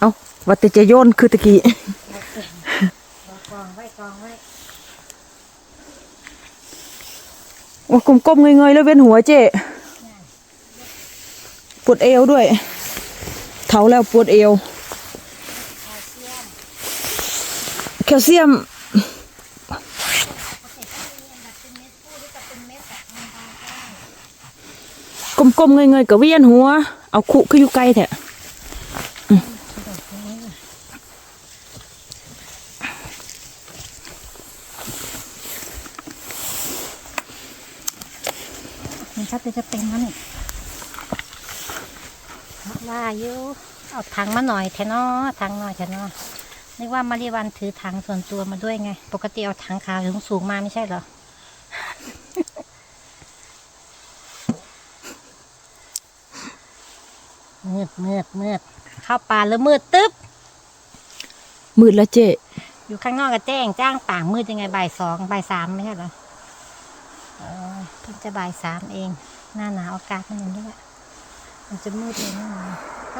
เอาวัดแต่จะโยนคือตะกี้กองไว้กองไว้โอ้กลมๆเงยๆแล้วเวียนหัวเจ๊ปวดเอวด้วย เท้าแล้วปวดเอวแคลเซียมกลมๆเงยๆกับเวียนหัว เอาคุคืออยู่ไกลแท้ มันชัดจะเป็นมันนี่ว่าอยู่เอาถังมาหน่อยแทนอถังหน่อยแทนอนึกว่ามาริวันถือถังส่วนตัวมาด้วยไง ปกติเอาถังขาวสูงสูงๆมาไม่ใช่เหรอมืดมืดมืดเข้าป่าแล้วมืดตึ๊บ มืดแล้วเจ๊อยู่ข้างนอกก็แจ้งจ้างป่างมืดยังไงบ่ายสองบ่ายสามไม่ใช่เหรอ มันจะบ่ายสามเอง หน้าหนาวอากาศมันอย่างนี้แหละมันจะมืดเลยหน้าหนาวไป